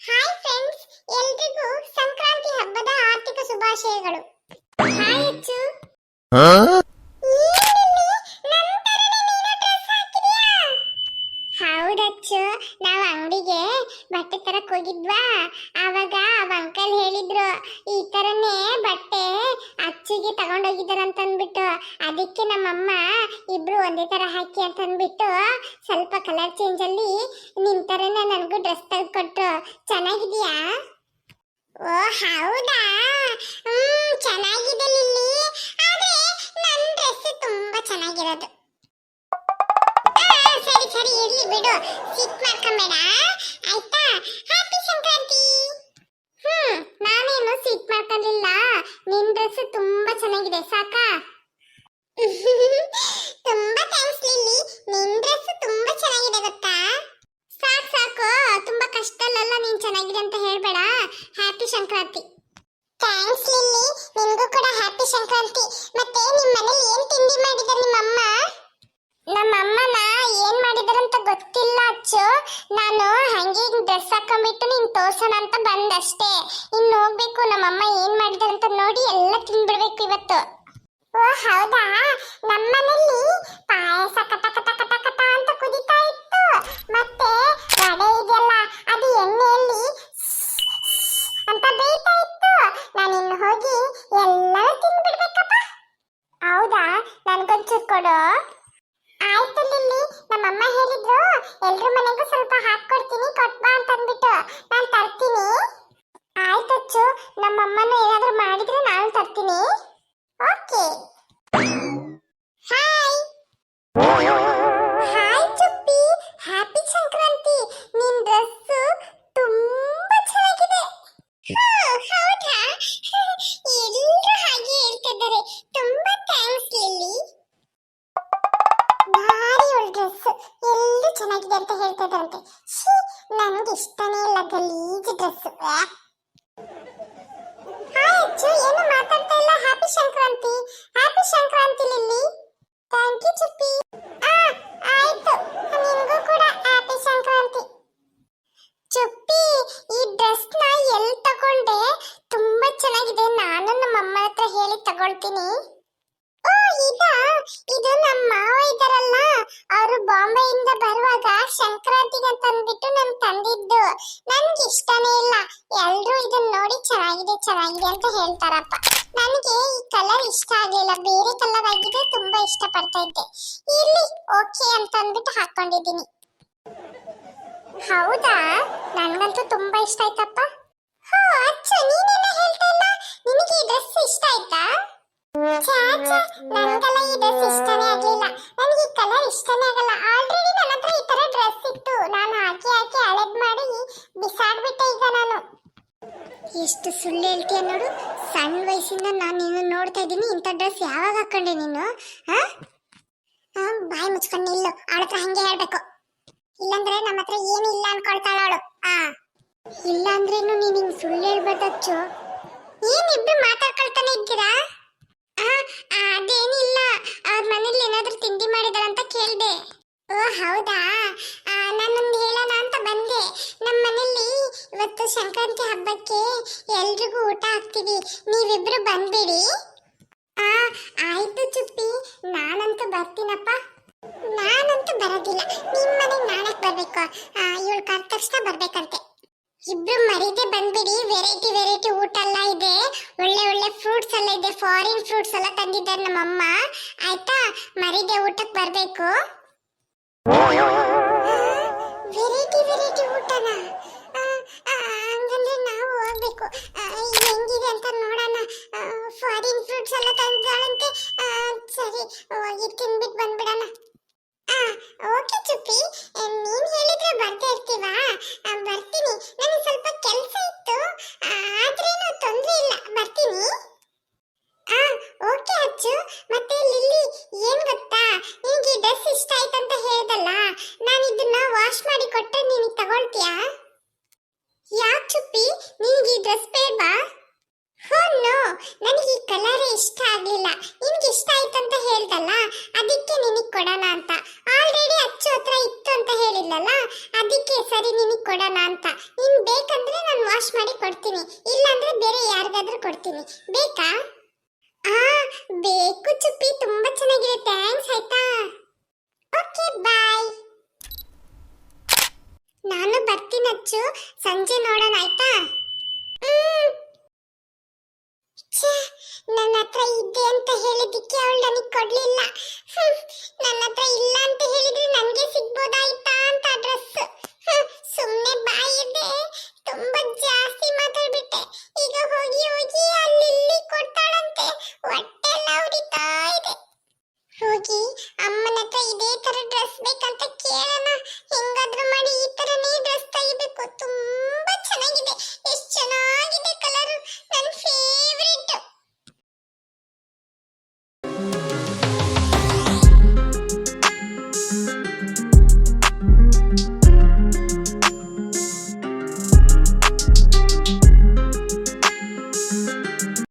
Hi friends ಎಲ್ರಿಗೂ ಸಂಕ್ರಾಂತಿ ಹಬ್ಬದ ಆರ್ಥಿಕ ಶುಭಾಶಯಗಳು. ಹಾಯ್ ಅಚ್ಚು. ಹೌದಚ್ಚು. ನಾವು ಅಂಗಡಿಗೆ ಬಟ್ಟೆ ತರಕ್ ಹೋಗಿದ್ವಾ? ಆವಾಗ ಅವ ಅಂಕಲ್ ಹೇಳಿದ್ರು ಈ ತರನೇ ಬಟ್ಟೆ ಅಚ್ಚಿಗೆ ತಗೊಂಡೋಗಿದ್ದಾರಂತ ಅಂದ್ಬಿಟ್ಟು ಅದಕ್ಕೆ ನಮ್ಮಮ್ಮ ಇಬ್ರು ಒಂದೇ ತರ ಹಾಕಿ ಅಂತ ಅಂದ್ಬಿಟ್ಟು ಸ್ವಲ್ಪ ಕಲರ್ ಚೇಂಜ್ ಅಲ್ಲಿ ನಿನ್ ತರನೇ ನನಗೂ ಡ್ರೆಸ್ ತೆಗೆದುಕೊಟ್ರು. ಚೆನ್ನಾಗಿದ್ಯಾ? ಓ, ಹೌದಾ? ಹ್ಮ್, ಚೆನ್ನಾಗಿದೆ ಲಿಲ್ಲಿ. ಆದ್ರೆ ನನ್ನ ಡ್ರೆಸ್ ತುಂಬಾ ಚೆನ್ನಾಗಿರೋದು. ಸರಿ ಸರಿ, ಇರ್ಲಿ ಬಿಡು. ಸಿಟ್ ಮಾಡ್ಕೊಂಬೇಡ. ಆಯ್ತಾ? ಹ್ಯಾಪಿ ಸಂಕ್ರಾಂತಿ. ಹ್ಮ್, ನಾನೇನು ಸಿಟ್ ಮಾಡ್ಕೊಂಡಿಲ್ಲ. ನಿನ್ ಡ್ರೆಸ್ ತುಂಬಾ ಚೆನ್ನಾಗಿದೆ, ಸಾಕಾ ತುಂಬಾ ಥ್ಯಾಂಕ್ಸ್ ಲಿಲ್ಲಿ ನಿನ್ ಡ್ರೆಸ್ ತುಂಬಾ ಚೆನ್ನಾಗಿದೆ ಗೊತ್ತಾ ಸಾಕ್ ಸಾಕು ತುಂಬಾ ಕಷ್ಟದಲ್ಲೆಲ್ಲ ನೀನ್ ಚೆನ್ನಾಗಿದೆ ಅಂತ ಹೇಳ್ಬೇಡ ಹ್ಯಾಪಿ ಸಂಕ್ರಾಂತಿ ಥ್ಯಾಂಕ್ಸ್ ಲಿಲ್ಲಿ ನಿನ್ಗೂ ಕೂಡ ಹ್ಯಾಪಿ ಸಂಕ್ರಾಂತಿ. ಮತ್ತೆ ನಿಮ್ಮ ಮನೇಲಿ ಏನ್ ತಿಂಡಿ ಮಾಡಿದಾರೆ ನಿಮ್ಮಮ್ಮ? ನಮ್ಮ ಅಮ್ಮನ ಏನ್ ಮಾಡಿದಾರಂತ ಗೊತ್ತಿಲ್ಲ ಅಚ್ಚು. ನಾನು ಹಂಗೆ ಡ್ರೆಸ್ ಹಾಕೊಂಡ್ಬಿಟ್ಟು ನೀನ್ ತೋರ್ಸೋಣ ಅಂತ ಬಂದಷ್ಟೇ. ಇನ್ನು ಹೋಗ್ಬೇಕು, ನಮ್ಮಮ್ಮ ಏನ್ ಮಾಡಿದಾರಂತ ನೋಡಿ ಎಲ್ಲ ತಿನ್ಬಿಡ್ಬೇಕು ಇವತ್ತು. ಓ, ಹೌದಾ? ನಮ್ಮನೇಲಿ ಪಾಯಸ ಕಟ ಕಟ ಕಟ ಅಂತ ಕುದಿತಾ ಇತ್ತು ಮತ್ತೆ ವಡೆ ಇದೆಯಲ್ಲ ಅದು ಎಣ್ಣೆಯಲ್ಲಿ ಅಂತ ಬೇಯ್ತಾ ಇತ್ತು ನಾನಿನ್ನು ಹೋಗಿ ಎಲ್ಲರೂ ತಿನ್ಬಿಡ್ಬೇಕಪ್ಪ ಹೌದಾ ನನ್ಗೊಂಚೂರು ಕೊಡು ಆಯ್ತು ಲಿಲ್ಲಿ ನಮ್ಮಮ್ಮ ಹೇಳಿದ್ರು, ಎಲ್ರ ಮನೆಗೂ ಸ್ವಲ್ಪ ಹಾಕೊಡ್ತೀನಿ ಕೊಟ್ಬಾ ಅಂತ ಅಂದ್ಬಿಟ್ಟು ನಾನು ತರ್ತೀನಿ. ಆಯ್ತಚ್ಚು ನಮ್ಮಮ್ಮನ ಏನಾದ್ರೂ ಮಾಡಿದ್ರೆ ನಾನು ತರ್ತೀನಿ. Okay. Hi hi Chuppi. Happy Sankranti. ನಿನ್ ಡ್ರೆಸ್ ತುಂಬಾ ಚೆನ್ನಾಗಿದೆ. ನನಗೆ ಇಷ್ಟನೇ ಇಲ್ಲ ಗಲೀಜ್ ಡ್ರೆಸ್ ಹಾಯ್ ಅಚ್ಚು ಏನು ಮಾತಾಡ್ತಾ ಇಲ್ಲ? Happy Sankranti happy Sankranti Lilly thank you Chuppi ಆ ಆಯ್ತು ನಿನಗೂ ಕೂಡ ಹ್ಯಾಪಿ ಸಂಕ್ರಾಂತಿ ಚುಪ್ಪಿ ಈ ಡ್ರೆಸ್ನ ಎಲ್ಲಿ ತಗೊಂಡೆ ತುಂಬಾ ಚೆನ್ನಾಗಿದೆ ನಾನು ನಮ್ಮ ಅಮ್ಮ ಹತ್ರ ಹೇಳಿ ತಗೊಳ್ತೀನಿ ಇದು ನಮ್ಮ ಮಾವ ಇದಾರಲ್ಲ ಅವರು ಬಾಂಬೆಯಿಂದ ಬರುವಾಗ ಸಂಕ್ರಾಂತಿಗೆ ಅಂತ ಅಂದ್ಬಿಟ್ಟು ನನ್ ತಂದಿದ್ದು. ನನ್ಗೆ ಇಷ್ಟನೇ ಇಲ್ಲ. ಎಲ್ರು ಇದನ್ನ ನೋಡಿ ಚೆನ್ನಾಗಿದೆ ಚೆನ್ನಾಗಿದೆ ಅಂತ ಹೇಳ್ತಾರಪ್ಪ. ನನಗೆ ಈ ಕಲರ್ ಇಷ್ಟ ಆಗ್ಲಿಲ್ಲ. ಬೇರೆ ಕಲರ್ ಆಗಿದೆ ತುಂಬಾ ಇಷ್ಟ ಪಡ್ತಾ ಇದ್ದೆ. ಇಲ್ಲಿ ಓಕೆ ಅಂತ ಅಂದ್ಬಿಟ್ಟು ಹಾಕೊಂಡಿದ್ದೀನಿ. ಹೌದಾ? ನನ್ಗಂತೂ ತುಂಬಾ ಇಷ್ಟ ಆಯ್ತಪ್ಪ. ಎಷ್ಟು ಸುಳ್ಳು ಹೇಳ್ತೀಯ ನೋಡು. ಸಣ್ಣ ವಯಸ್ಸಿಂದ ನಾನು ನೀನು ನೋಡ್ತಾ ಇದ್ದೀನಿ, ಇಂಥ ಡ್ರೆಸ್ ಯಾವಾಗ ಹಾಕೊಂಡೆ ನೀನು? ಬಾಯಿ ಮುಚ್ಕೊಂಡು ನಿಲ್ಲು. ಅವಳ ಹತ್ರ ಹಂಗೆ ಹೇಳ್ಬೇಕು. ಇಲ್ಲಂದ್ರೆ ನಮ್ಮ ಹತ್ರ ಏನು ಇಲ್ಲ ಅನ್ಕೊಳ್ತಾಳ ಅವಳು. ಆ. ಇಲ್ಲ ಅಂದ್ರೇನು ನೀನು ಹಿಂಗ್ ಸುಳ್ಳು ಹೇಳ್ಬಾರ್ದಚ್ಚು ಏನಿಬ್ರು ಮಾತಾಡ್ಕೊಳ್ತಾನೆ ಇದ್ದೀರಾ? ಅದೇನಿಲ್ಲ ಅವ್ರ ಮನೇಲಿ ಏನಾದ್ರೂ ತಿಂಡಿ ಮಾಡಿದಾರಂತ ಕೇಳ್ದೆ. ಓ, ಹೌದಾ ಆ, ನಾನೊಂದು ಹೇಳೋಣ ಅಂತ ಬಂದೆ ನಮ್ಮ ಮನೇಲಿ ಇವತ್ತು ಸಂಕ್ರಾಂತಿ ಹಬ್ಬಕ್ಕೆ ಎಲ್ರಿಗೂ ಊಟ ಹಾಕ್ತೀವಿ. ನೀವಿಬ್ರು ಬಂದ್ಬಿಡಿ. ಆ, ಆಯ್ತು ಚುಪ್ಪಿ. ನಾನಂತೂ ಬರ್ತೀನಪ್ಪ. ನಾನಂತೂ ಬರೋದಿಲ್ಲ. ನಿಮ್ಮ ಮನೆಗೆ ನಾಳಕ್ ಬರಬೇಕು. ಇವಳು ಕರೆದ ತಕ್ಷಣ ಬರ್ಬೇಕಂತೆ. ಇಬ್ರು ಮರಿದೆ ಬಂದ್ಬಿಡಿ. ವೆರೈಟಿ ವೆರೈಟಿ ಊಟ ಎಲ್ಲ ಇದೆ. ಒಳ್ಳೆ ಒಳ್ಳೆ ಫ್ರೂಟ್ಸ್ ಎಲ್ಲ ಇದೆ. ಫಾರಿನ್ ಫ್ರೂಟ್ಸ್ ಎಲ್ಲ ತಂದಿದ್ದಾರೆ ನಮ್ಮಮ್ಮ. ಆಯ್ತಾ? ಮರಿದೆ ಊಟಕ್ಕೆ ಬರಬೇಕು. ವೆರೈಟಿ ವೆರೈಟಿ ಊಟನ? ಆ, ಹೆಂಗಿದೆ ಅಂತ ನೋಡೋಣ. ಫಾರಿನ್ ಫ್ರೂಟ್ಸ್ ಎಲ್ಲ ತಂದಾಳಂತೆ ಸರಿ ಹೋಗಿ ತಿನ್ಬಿಟ್ಟು ಬಂದ್ಬಿಡೋಣ. ಓಕೆ ಚುಪ್ಪಿ. ನೀನು ಹೇಳಿದ್ರೆ ಬರ್ತಾ ಇರ್ತೀವಾ? ಬರ್ತೀನಿ. ನನಗೆ ಸ್ವಲ್ಪ ಕೆಲಸ ಇತ್ತು. ಆದ್ರೇನು ತೊಂದ್ರೆ ಇಲ್ಲ. ಬರ್ತೀನಿ. ಓಕೆ ಅಚ್ಚು. ಮತ್ತೆ ಲಿಲ್ಲಿ ಏನ್ ಗೊತ್ತಾ? ನಿನ್ಗೆ ಡ್ರೆಸ್ ಇಷ್ಟ ಆಯ್ತಂತ ಹೇಳ್ದಲ್ಲ. ನಾನು ಇದನ್ನ ವಾಶ್ ಮಾಡಿ ಕೊಟ್ಟೆ ನೀನು ತಗೊಳ್ತೀಯಾ? ಯಾಕೆ ಚುಪ್ಪಿ, ನಿನಗೆ ಈ ಡ್ರೆಸ್ ಬೇಡವಾ ಹೋ, ನೋ, ನನಗೆ ಈ ಕಲರ್ ಇಷ್ಟ ಆಗಲಿಲ್ಲ. ನಿನಗೆ ಇಷ್ಟ ಆಯ್ತು ಅಂತ ಹೇಳ್ದಲ್ಲ? ಅದಕ್ಕೆ ನಿನಗೆ ಕೊಡೋಣ ಅಂತ. ಆಲ್ರೆಡಿ ಅಚ್ಚು ಹತ್ರ ಇತ್ತು ಅಂತ ಹೇಳಿಲ್ಲಲ್ಲ ಅದಕ್ಕೆ ಸರಿ ನಿನಗೆ ಕೊಡೋಣ ಅಂತ. ನಿನ್ ಬೇಕಂದ್ರೆ ನಾನು ವಾಶ್ ಮಾಡಿ ಕೊಡ್ತೀನಿ. ಇಲ್ಲಾಂದ್ರೆ ಬೇರೆ ಯಾರಿಗಾದ್ರೂ ಕೊಡ್ತೀನಿ. ಬೇಕಾ? ಆ, ಬೇಕು ಚುಪ್ಪಿ. ಅಂತ ಹೇಳಿದ್ದಕ್ಕೆ ಅವಳು ನನಗೆ ಕೊಡ್ಲಿಲ್ಲ. ನನ್ನ ಹತ್ರ ಇಲ್ಲ ಅಂತ ಹೇಳಿದ್ರೆ ನನಗೆ ಸಿಗ್ಬೋದಾಯ್ತಾ ಅಂತ ಡ್ರೆಸ್ ಸುಮ್ಮನೆ ಬಾಯಿದೆ. ತುಂಬಾ